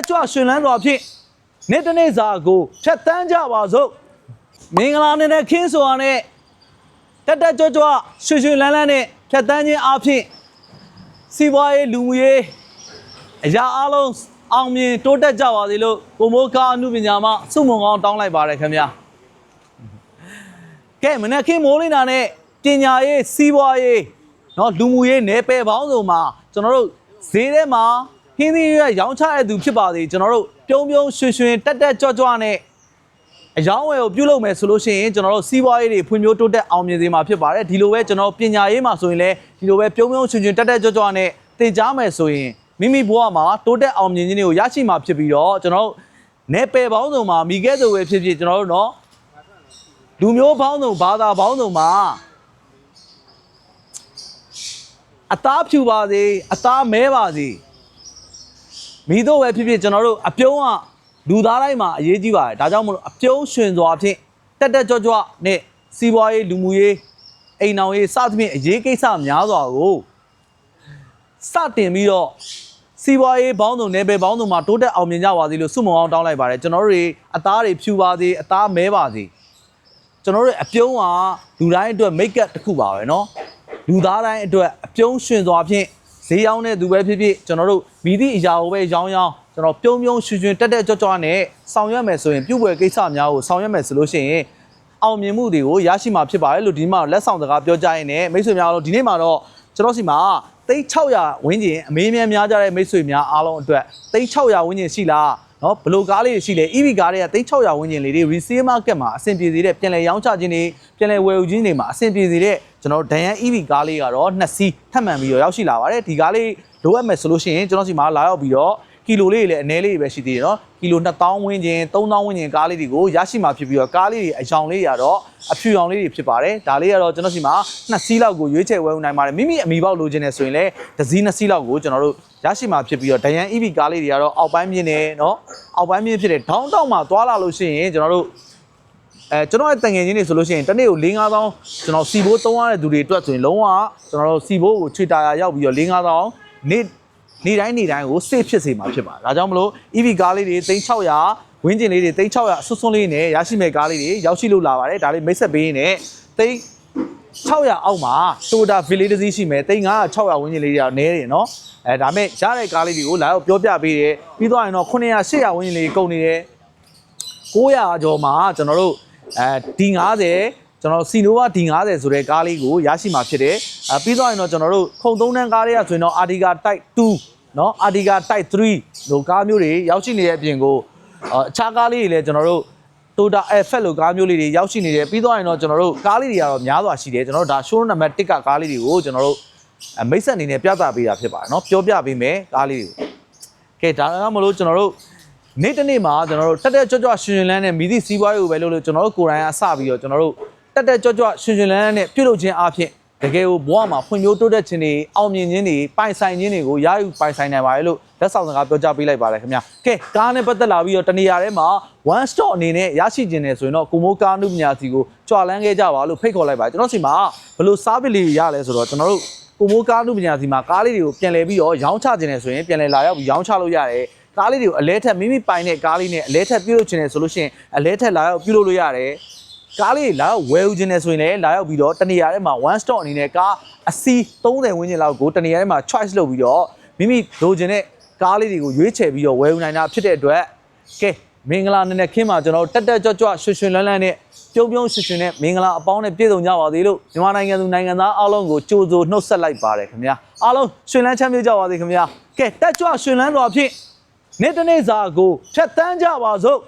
တက်ကြွရှင်လန်းစွာဖြင့်နေ့တစ်နေ့စာကိုဖြတ်တန်းကြပါစို့မင်္ဂလာနေ့နဲ့ခင်းစွာနဲ့တက်တက်ကြွကြွရွှေရွှေလန်းလန်းနဲ့ဖြတ်တန်းခြင်းအဖြစ်စီးပွားရေးလူမှုရေးအရာအလုံးအောင်မြင်တိုးတက်ကြပါစေလို့ကိုမိုးကားအမှုပညာမှစုမုံကောင်းတောင်းလိုက်ပါတယ်ခင်ဗျာကဲမနေ့ခင်းမိုးလင်းတာနဲ့ပညာရေးစီးပွားရေးเนาะလူမှုရေးနယ်ပယ်ပေါင်းစုံမှာကျွန်တော်တို့ဈေးထဲမှာ ဟင်းသီးရွက်ရောင်းချတဲ့သူဖြစ်ပါစေကျွန်တော်တို့ပြုံးပြုံးရွှင်ရွှင်တက်တက်ကြွကြွနဲ့ အယောင်းဝယ်ကိုပြုလုပ်မယ်ဆိုလို့ရှိရင်ကျွန်တော်တို့စီးပွားရေးတွေဖွံ့ဖြိုးတိုးတက်အောင်မြင်စေမှာဖြစ်ပါတယ်ဒီလိုပဲကျွန်တော်ပညာရေးမှာဆိုရင်လည်းဒီလိုပဲပြုံးပြုံးချွင်ချွင်တက်တက်ကြွကြွနဲ့သင်ကြားမယ်ဆိုရင်မိမိဘဝမှာတိုးတက်အောင်မြင်ခြင်းတွေကိုရရှိမှာဖြစ်ပြီးတော့ကျွန်တော်တို့နယ်ပယ်ပေါင်းစုံမှာမိခဲ့သူပဲဖြစ်ဖြစ်ကျွန်တော်တို့เนาะလူမျိုးပေါင်းစုံဘာသာပေါင်းစုံမှာအသားဖြူပါစေအသားမဲပါစေ မိတို့ပဲဖြစ်ဖြစ်ကျွန်တော်တို့အပြုံးကလူသားတိုင်းမှာအရေးကြီးပါတယ်ဒါကြောင့်မလို့အပြုံးရှင်စွာဖြင့်တက်တက်ကြွကြွနဲ့စီးပွားရေးလူမှုရေးအိမ်အောင်ရေးစသဖြင့်အရေးကိစ္စများစွာကိုစတင်ပြီးတော့စီးပွားရေးဘောင်းစုံနယ်ပယ်ဘောင်းစုံမှာတိုးတက်အောင်မြင်ကြပါစေလို့ဆုမွန်အောင်တောင်းလိုက်ပါတယ်ကျွန်တော်တို့တွေအသားတွေဖြူပါစေအသားမဲပါစေကျွန်တော်တို့အပြုံးကလူတိုင်းအတွက်မိတ်ကပ်တစ်ခုပါပဲเนาะလူသားတိုင်းအတွက်အပြုံးရှင်စွာဖြင့် ဈေးရောင်းတဲ့သူပဲဖြစ်ဖြစ်ကျွန်တော်တို့ မိသည့်အရာကိုပဲရောင်းရောင်းကျွန်တော်ပြုံးပြုံးရွှင်ရွှင်တက်တက်ကြွကြွနဲ့ဆောင်ရွက်မယ်ဆိုရင်ပြုတ်ပွဲကိစ္စများကိုဆောင်ရွက်မယ်ဆိုလို့ရှိရင်အောင်မြင်မှုတွေကိုရရှိမှာဖြစ်ပါတယ်လို့ဒီမှာလက်ဆောင်စကားပြောကြရင်လည်းမိတ်ဆွေများတို့ဒီနေ့မှာတော့ကျွန်တော်စီမှာသိန်း600ဝန်းကျင်အမေးများများကြတဲ့မိတ်ဆွေများအားလုံးအတွက်သိန်း600ဝန်းကျင်ရှိလား နော်ဘလိုကားလေးတွေရှိလဲ EV ကားတွေကသိန်း600ဝန်းကျင်လေးတွေ resale market မှာအဆင်ပြေစေတဲ့ပြန်လည်ရောင်းချခြင်းတွေပြန်လည်ဝယ်ယူခြင်းတွေမှာအဆင်ပြေစေတဲ့ကျွန်တော်ဒန်ယန် EV ကားလေးကတော့နှစ်စီးထပ်မံပြီးတော့ရောက်ရှိလာပါတယ်ဒီကားလေးလိုအပ်မယ်ဆိုလို့ရှိရင်ကျွန်တော်စီမှာလာရောက်ပြီးတော့ ကီလိုလေးတွေလည်းအနည်းလေးတွေပဲရှိသေးတယ်နော်ကီလို2000ဝန်းကျင်3000ဝန်းကျင်ကားလေးတွေကိုရရှိမှာဖြစ်ပြီးတော့ကားလေးတွေအယောင်လေးတွေကတော့အဖြူရောင်လေးတွေဖြစ်ပါတယ်ဒါလေးကတော့ကျွန်တော်စီမှာနှစ်စီးလောက်ကိုရွေးချယ်ဝယ်ယူနိုင်ပါတယ်မိမိအမိပေါက်လိုချင်တယ်ဆိုရင်လည်းတစ်စီးနှစ်စီးလောက်ကိုကျွန်တော်တို့ရရှိမှာဖြစ်ပြီးတော့ဒန်ယန် EV ကားလေးတွေကတော့အောက်ပိုင်းမြင့်နေနော်အောက်ပိုင်းမြင့်ဖြစ်တဲ့ဒေါင်းတောက်မှာသွားလာလို့ရှိရင်ကျွန်တော်တို့အဲကျွန်တော်ရဲ့တန်ငယ်ချင်းတွေဆိုလို့ရှိရင်တစ်နေ့ကို၄-၅သောင်းကျွန်တော်စီဘိုးသုံးရတဲ့သူတွေအတွက်ဆိုရင်လုံးဝကျွန်တော်တို့စီဘိုးကိုချွေတာယာရောက်ပြီးတော့၄-၅သောင်းနေ့ နေ့တိုင်းနေ့တိုင်းကို safe ဖြစ်စေမှာဖြစ်ပါတယ်ဒါကြောင့်မလို့ EV ကားလေးတွေ3600ဝင်းကျင်လေးတွေ3600ဆွတ်ဆွန်းလေးနဲ့ရရှိမဲ့ကားလေးတွေရောက်ရှိလို့လာပါတယ်ဒါလေးမိတ်ဆက်ပေးရင်းနဲ့သိန်း600အောက်မှာ Toyota Village တစ်စီးရှိမယ်သိန်း900 600ဝန်းကျင်လေးတွေတော့နည်းတယ်နော်အဲဒါမဲ့ရတဲ့ကားလေးတွေကိုလာတော့ပြောပြပေးတယ်ပြီးတော့ရင်တော့900 800ဝန်းကျင်လေးကုန်နေတယ်900ကျော်မှာကျွန်တော်တို့အဲ D50 ကျွန်တော်စီနိုဝါ D50 ဆိုတဲ့ကားလေးကိုရရှိမှာဖြစ်တယ်အဲပြီးတော့ရင်တော့ကျွန်တော်တို့ခုံသုံးတန်းကားတွေကဆိုရင်တော့ Artiga Type 2เนาะ Artiga Type 3လို့ကားမျိုးတွေရောက်ရှိနေတဲ့အပြင်ကိုအအခြားကားလေးတွေလည်းကျွန်တော်တို့ Toyota Effect လို့ကားမျိုးလေးတွေရောက်ရှိနေတယ်ပြီးတော့ရင်တော့ကျွန်တော်တို့ကားလေးတွေကတော့များစွာရှိတယ်ကျွန်တော်တို့ဒါ showroom number 1ကကားလေးတွေကိုကျွန်တော်တို့အဲမိတ်ဆက်အနေနဲ့ပြသပေးတာဖြစ်ပါတယ်เนาะပြောပြပေးမယ်ကားလေးတွေကို ကဲဒါကမလို့ကျွန်တော်တို့နေ့တစ်နေ့မှာကျွန်တော်တို့တက်တက်ကြွကြွရှင်ရှင်လန်းနဲ့မိသည့်စီးပွားရေးကိုပဲလုပ်လို့ကျွန်တော်တို့ကိုယ်တိုင်အစပြီးတော့ကျွန်တော်တို့ တက်တက်ကြွကြွရှင်ရှင်လန်းနဲ့ပြုလုပ်ခြင်းအပြင်တကယ်ကိုဘဝမှာဖွံ့ဖြိုးတိုးတက်ခြင်းတွေအောင်မြင်ခြင်းတွေပိုင်ဆိုင်ခြင်းတွေကိုရယူပိုင်ဆိုင်နိုင်ပါတယ်လို့လက်ဆောင်စကားပြောကြားပေးလိုက်ပါတယ်ခင်ဗျာကဲကားနဲ့ပတ်သက်လာပြီးတော့တနေရာထဲမှာ one stop အနေနဲ့ရရှိခြင်းနဲ့ဆိုရင်တော့ကိုမိုးကားနုပညာစီကိုကြွလန်းခဲ့ကြပါလို့ဖိတ်ခေါ်လိုက်ပါတယ်ကျွန်တော်စီမှာဘယ်လို service လေးရလဲဆိုတော့ကျွန်တော်တို့ကိုမိုးကားလူပညာစီမှာကားလေးတွေကိုပြန်လဲပြီးတော့ရောင်းချခြင်းနဲ့ဆိုရင်ပြန်လဲလာရောက်ပြီးရောင်းချလို့ရတယ်ကားလေးတွေကိုအလဲထက်မိမိပိုင်တဲ့ကားလေးနဲ့အလဲထက်ပြုလုပ်ခြင်းနဲ့ဆိုလို့ရှိရင်အလဲထက်လာရောက်ပြုလုပ်လို့ရတယ် ကားလေးတွေလာရောက်ဝယ်ယူခြင်းနဲ့ဆိုရင်လည်းလာရောက်ပြီးတော့တနေရာထဲမှာ one stop အနေနဲ့ကားအစီး30ဝန်းကျင်လောက်ကိုတနေရာထဲမှာ choice လုပ်ပြီးတော့မိမိလိုချင်တဲ့ကားလေးတွေကိုရွေးချယ်ပြီးတော့ဝယ်ယူနိုင်တာဖြစ်တဲ့အတွက်ကဲမင်္ဂလာနည်းနည်းခင်းမှာကျွန်တော်တို့တက်တက်ကြွကြွရွှင်ရွှင်လန်းလန်းနဲ့ပြုံးပြုံးရွှင်ရွှင်နဲ့မင်္ဂလာအပေါင်းနဲ့ပြည့်စုံကြပါသေးလို့မြန်မာနိုင်ငံသူနိုင်ငံသားအားလုံးကိုကြိုဆိုနှုတ်ဆက်လိုက်ပါတယ်ခင်ဗျာအားလုံးရွှင်လန်းချမ်းမြေ့ကြပါစေခင်ဗျာကဲတက်ကြွရွှင်လန်းတော်ဖြင့်နေ့တစ်နေ့စာကိုဖြတ်တန်းကြပါစို့